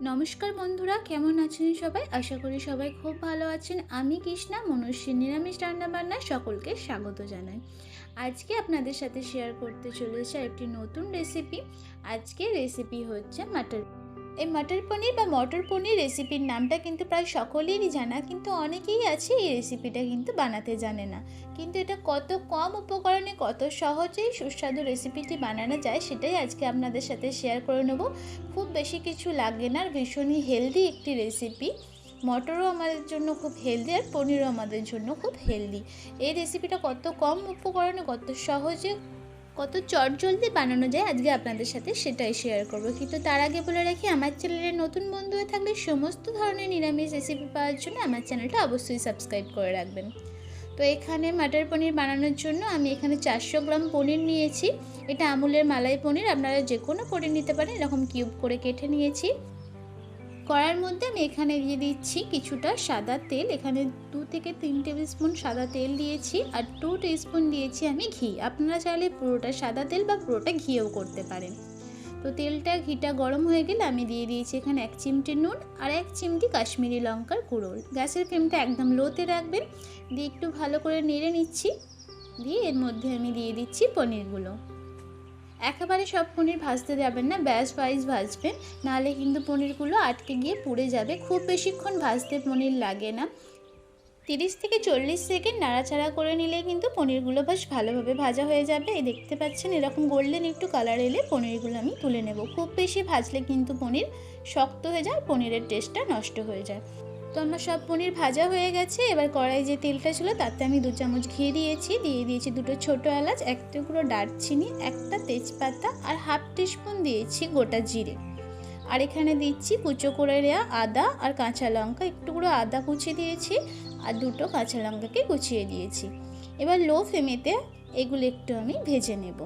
নমস্কার বন্ধুরা, কেমন আছেন সবাই? আশা করি সবাই খুব ভালো আছেন। আমি কৃষ্ণা মনুষ্যী নিরামিষ রান্নাবান্না সকলকে স্বাগত জানাই। আজকে আপনাদের সাথে শেয়ার করতে চলেছে একটি নতুন রেসিপি আজকে রেসিপি হচ্ছে মাটার এই মটর পনির বা মটর পনির রেসিপির নামটা কিন্তু প্রায় সকলেরই জানা, কিন্তু অনেকেই আছে এই রেসিপিটা কিন্তু বানাতে জানে না। কিন্তু এটা কত কম উপকরণে কত সহজেই সুস্বাদু রেসিপিটি বানানো যায় সেটাই আজকে আপনাদের সাথে শেয়ার করে নেব। খুব বেশি কিছু লাগে না ভীষণই হেলদি একটি রেসিপি মটরও আমাদের জন্য খুব হেলদি আর পনিরও আমাদের জন্য খুব হেলদি এই রেসিপিটা কত কম উপকরণে কত সহজে কত চটজলদি বানানো যায় আজকে আপনাদের সাথে সেটাই শেয়ার করব। কিন্তু তার আগে বলে রাখি, আমার চ্যানেলে নতুন বন্ধু হয়ে থাকলে সমস্ত ধরনের নিরামিষ রেসিপি পাওয়ার জন্য আমার চ্যানেলটা অবশ্যই সাবস্ক্রাইব করে রাখবেন। তো এখানে মাটার পনির বানানোর জন্য আমি এখানে চারশো গ্রাম পনির নিয়েছি। এটা আমুলের মালাই পনির, আপনারা যে কোনো পনির নিতে পারেন, এরকম কিউব করে কেটে নিয়েছি। কড়ার মধ্যে আমি এখানে দিয়ে দিচ্ছি কিছুটা সাদা তেল। এখানে দু থেকে তিন টেবিল স্পুন সাদা তেল দিয়েছি আর টু স্পুন দিয়েছি আমি ঘি। আপনারা চাইলে পুরোটা সাদা তেল বা পুরোটা ঘিও করতে পারেন। তো তেলটা, ঘিটা গরম হয়ে গেলে আমি দিয়ে দিয়েছি এখানে এক চিমটি নুন আর এক চিমটি কাশ্মীরি লঙ্কার গুঁড়ো। গ্যাসের ফ্লেমটা একদম লোতে রাখবেন। দিয়ে একটু ভালো করে নেড়ে নিচ্ছি। দিয়ে এর মধ্যে আমি দিয়ে দিচ্ছি পনিরগুলো। একেবারে সব পনির ভাজতে যাবেন না, ব্যাস ওয়াইজ ভাজবেন। নাহলে কিন্তু পনিরগুলো আটকে গিয়ে পুড়ে যাবে। খুব বেশিক্ষণ ভাজতে পনির লাগে না। তিরিশ থেকে চল্লিশ সেকেন্ড নাড়াচাড়া করে নিলে কিন্তু পনিরগুলো বেশ ভালোভাবে ভাজা হয়ে যাবে। এই দেখতে পাচ্ছেন, এরকম গোল্ডেন একটু কালার এলে পনিরগুলো আমি তুলে নেব। খুব বেশি ভাজলে কিন্তু পনির শক্ত হয়ে যায়, পনিরের টেস্টটা নষ্ট হয়ে যায়। তো আমার সব পনির ভাজা হয়ে গেছে। এবার কড়াই যে তেলটা ছিল, তাতে আমি দু চামচ ঘি দিয়েছি। দিয়ে দিয়েছি দুটো ছোটো এলাচ, এক টুকরো দারচিনি, একটা তেজপাতা আর হাফ টিস্পুন দিয়েছি গোটা জিরে। আর এখানে দিচ্ছি কুচো করে দেওয়া আদা আর কাঁচা লঙ্কা। একটুকরো আদা কুচি দিয়েছি আর দুটো কাঁচা লঙ্কাকে কুচিয়ে দিয়েছি। এবার লো ফ্লেমেতে এগুলো একটু আমি ভেজে নেব।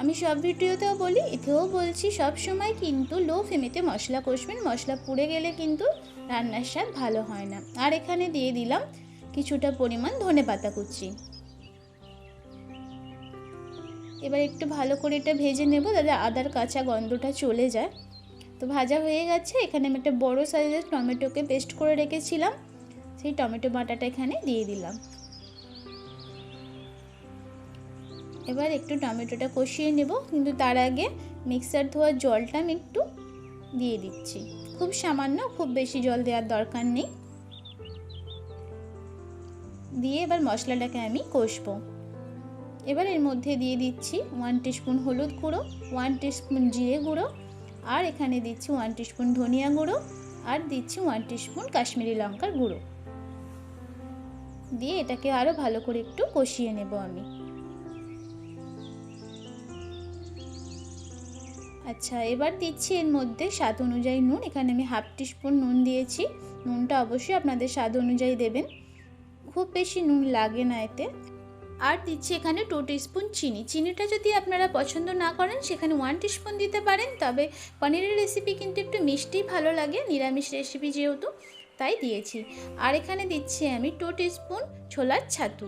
আমি সব ভিডিওতেও বলি, এতেও বলছি সব সময় কিন্তু লো ফ্লেমেতে মশলা কষবেন। মশলা পুড়ে গেলে কিন্তু রান্নার স্বাদ ভালো হয় না। আর এখানে দিয়ে দিলাম কিছুটা পরিমাণ ধনে পাতা কুচি। এবার একটু ভালো করে এটা ভেজে নেব যাতে আদার কাঁচা গন্ধটা চলে যায়। তো ভাজা হয়ে গেছে। এখানে আমি একটা বড়ো সাইজের টমেটোকে পেস্ট করে রেখেছিলাম। সেই টমেটো বাটাটা এখানে দিয়ে দিলাম। এবার একটু টমেটোটা কষিয়ে নেব, কিন্তু তার আগে মিক্সার ধোয়ার জলটা আমি একটু দিয়ে দিচ্ছি। খুব সামান্য, খুব বেশি জল দেওয়ার দরকার নেই। দিয়ে এবার মশলাটাকে আমি কষবো। এবার এর মধ্যে দিয়ে দিচ্ছি ওয়ান টিস্পুন হলুদ গুঁড়ো ওয়ান টিস্পুন জিরে গুঁড়ো, আর এখানে দিচ্ছি ওয়ান টিস্পুন ধনিয়া গুঁড়ো, আর দিচ্ছি ওয়ান টিস্পুন কাশ্মীরি লঙ্কার গুঁড়ো। দিয়ে এটাকে আরও ভালো করে একটু কষিয়ে নেব আমি। আচ্ছা এবার দিচ্ছি এর মধ্যে স্বাদ অনুযায়ী নুন। এখানে আমি হাফ টিস্পুন নুন দিয়েছি। নুনটা অবশ্যই আপনাদের স্বাদ অনুযায়ী দেবেন। খুব বেশি নুন লাগে না এতে। আর দিচ্ছি এখানে টু টিস্পুন চিনি। চিনিটা যদি আপনারা পছন্দ না করেন, সেখানে ওয়ান টিস্পুন দিতে পারেন। তবে পনিরের রেসিপি কিন্তু একটু মিষ্টি ভালো লাগে, নিরামিষ রেসিপি যেহেতু, তাই দিয়েছি। আর এখানে দিচ্ছি আমি টু টিস্পুন ছোলার ছাতু।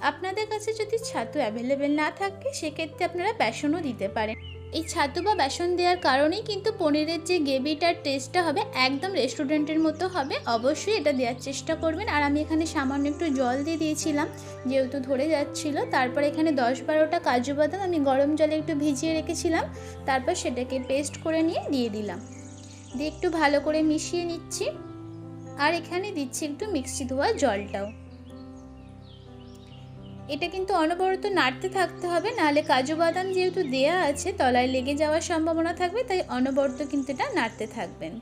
আপনাদের কাছে যদি ছাতু অ্যাভেলেবেল না থাকে, সেক্ষেত্রে আপনারা বেসনও দিতে পারেন। এই ছাতু বা বেসন দেওয়ার কারণেই কিন্তু পনিরের যে গ্রেভিটার টেস্টটা হবে একদম রেস্টুরেন্টের মতো হবে। অবশ্যই এটা দেওয়ার চেষ্টা করবেন। আর আমি এখানে সামান্য একটু জল দিয়ে দিয়েছিলাম, যেহেতু ধরে যাচ্ছিল। তারপর এখানে দশ বারোটা কাজু বাদাম আমি গরম জলে একটু ভিজিয়ে রেখেছিলাম। তারপর সেটাকে পেস্ট করে নিয়ে দিয়ে দিলাম। দিয়ে একটু ভালো করে মিশিয়ে নিচ্ছি। আর এখানে দিচ্ছি একটু মিক্সি ধোয়া জলটাও। এটা কিন্তু অনবরত নাড়তে থাকতে হবে, নাহলে কাজু বাদাম যেহেতু দেয়া আছে, তলায় লেগে যাওয়ার সম্ভাবনা থাকবে, তাই অনবরত কিন্তু এটা নাড়তে থাকবেন।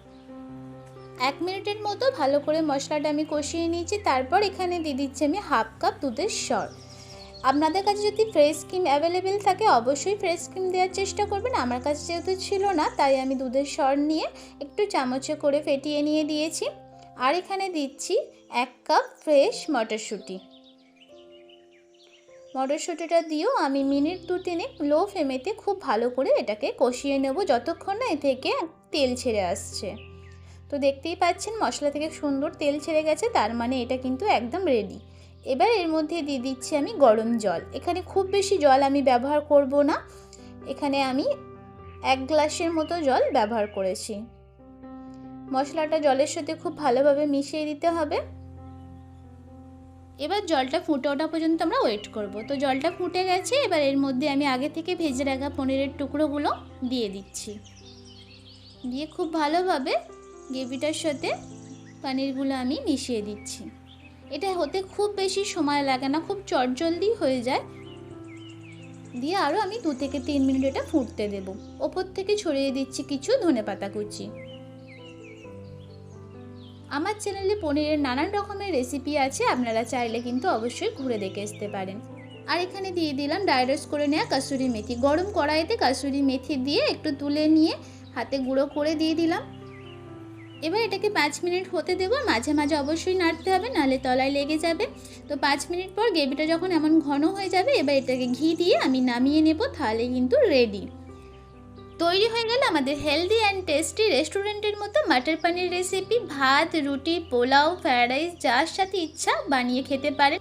এক মিনিটের মতো ভালো করে মশলাটা আমি কষিয়ে নিয়েছি, তারপর এখানে দিয়ে দিচ্ছি আমি হাফ কাপ দুধের সর। আপনাদের কাছে যদি ফ্রেশ ক্রিম অ্যাভেলেবেল থাকে, অবশ্যই ফ্রেশ ক্রিম দেওয়ার চেষ্টা করবেন। আমার কাছে যেহেতু ছিল না, তাই আমি দুধের সর নিয়ে একটু চামচে করে ফেটিয়ে নিয়ে দিয়েছি। আর এখানে দিচ্ছি এক কাপ ফ্রেশ মটরশুঁটি। মটরশুঁটিটা দিয়েও আমি মিনিট দু তিনে লো ফ্লেমেতে খুব ভালো করে এটাকে কষিয়ে নেব যতক্ষণ না এ থেকে তেল ছেড়ে আসছে। তো দেখতেই পাচ্ছেন মশলা থেকে সুন্দর তেল ছেড়ে গেছে, তার মানে এটা কিন্তু একদম রেডি এবার এর মধ্যে দিয়ে দিচ্ছি আমি গরম জল। এখানে খুব বেশি জল আমি ব্যবহার করব না। এখানে আমি এক গ্লাসের মতো জল ব্যবহার করেছি। মশলাটা জলের সাথে খুব ভালোভাবে মিশিয়ে দিতে হবে। এবার জলটা ফুটে ওঠা পর্যন্ত আমরা ওয়েট করব। তো জলটা ফুটে গেছে, এবার এর মধ্যে আমি আগে থেকে ভেজে রাখা পনিরের টুকরোগুলো দিয়ে দিচ্ছি। দিয়ে খুব ভালোভাবে গ্রেভিটার সাথে পনিরগুলো আমি মিশিয়ে দিচ্ছি। এটা হতে খুব বেশি সময় লাগে না, খুব চটজলদি হয়ে যায়। দিয়ে আরও আমি দু থেকে তিন মিনিট এটা ফুটতে দেব। ওপর থেকে ছড়িয়ে দিচ্ছি কিছু ধনে পাতা কুচি। আমার চ্যানেলে পনিরের নানান রকমের রেসিপি আছে, আপনারা চাইলে কিন্তু অবশ্যই ঘুরে দেখে আসতে পারেন। আর এখানে দিয়ে দিলাম ডাইরোস করে নেওয়া কাসুরি মেথি। গরম কড়াইতে কাসুরি মেথি দিয়ে একটু তুলে নিয়ে হাতে গুঁড়ো করে দিয়ে দিলাম। এবার এটাকে পাঁচ মিনিট হতে দেবো। মাঝে মাঝে অবশ্যই নাড়তে হবে, নাহলে তলায় লেগে যাবে। তো পাঁচ মিনিট পর গ্রেভিটা যখন এমন ঘন হয়ে যাবে, এবার এটাকে ঘি দিয়ে আমি নামিয়ে নেব, তাহলে কিন্তু রেডি তৈরি হয়ে গেল আমাদের হেলদি অ্যান্ড টেস্টি রেস্টুরেন্টের মতো মাটার পানির রেসিপি ভাত, রুটি, পোলাও ফ্রায়েড রাইস যার সাথে ইচ্ছা বানিয়ে খেতে পারেন।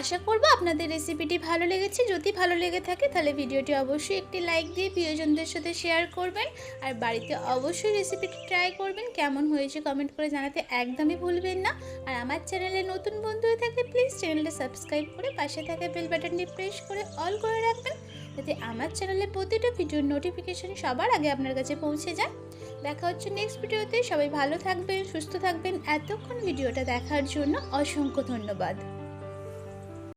আশা করব আপনাদের রেসিপিটি ভালো লেগেছে। যদি ভালো লেগে থাকে তাহলে ভিডিওটি অবশ্যই একটি লাইক দিয়ে প্রিয়জনদের সাথে শেয়ার করবেন। আর বাড়িতে অবশ্যই রেসিপিটি ট্রাই করবেন। কেমন হয়েছে কমেন্ট করে জানাতে একদমই ভুলবেন না। আর আমার চ্যানেলে নতুন বন্ধু হয়ে থাকলে প্লিজ চ্যানেলটা সাবস্ক্রাইব করে পাশে থাকা বেল বাটনটি প্রেস করে অল করে রাখবেন। যাতে আমার চ্যানেলে প্রতিটা ভিডিওর নোটিফিকেশন সবার আগে আপনার কাছে পৌঁছে যায়। দেখা হচ্ছে নেক্সট ভিডিওতে। সবাই ভালো থাকবেন, সুস্থ থাকবেন। এতক্ষণ ভিডিওটা দেখার জন্য অসংখ্য ধন্যবাদ।